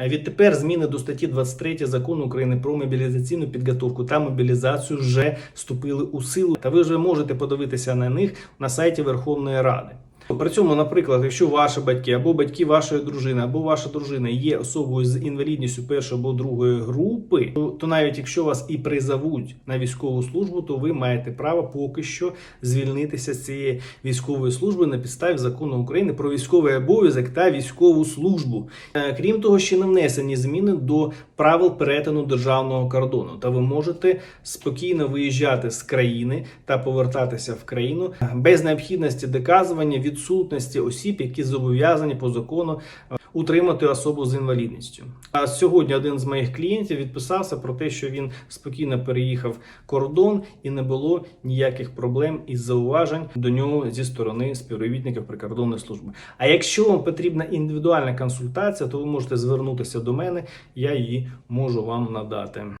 Відтепер зміни до статті 23 закону України про мобілізаційну підготовку та мобілізацію вже вступили у силу, та ви вже можете подивитися на них на сайті Верховної Ради. При цьому, наприклад, якщо ваші батьки або батьки вашої дружини, або ваша дружина є особою з інвалідністю першої або другої групи, то, навіть якщо вас і призовуть на військову службу, то ви маєте право поки що звільнитися з цієї військової служби на підставі закону України про військовий обов'язок та військову службу. Е, Крім того, ще не внесені зміни до правил перетину державного кордону, та ви можете спокійно виїжджати з країни та повертатися в країну без необхідності доказування відсутності осіб, які зобов'язані по закону е, утримати особу з інвалідністю. А сьогодні один з моїх клієнтів відписався про те, що він спокійно переїхав кордон і не було ніяких проблем із зауважень до нього зі сторони співробітників прикордонної служби. А якщо вам потрібна індивідуальна консультація, то ви можете звернутися до мене, я її можу вам надати.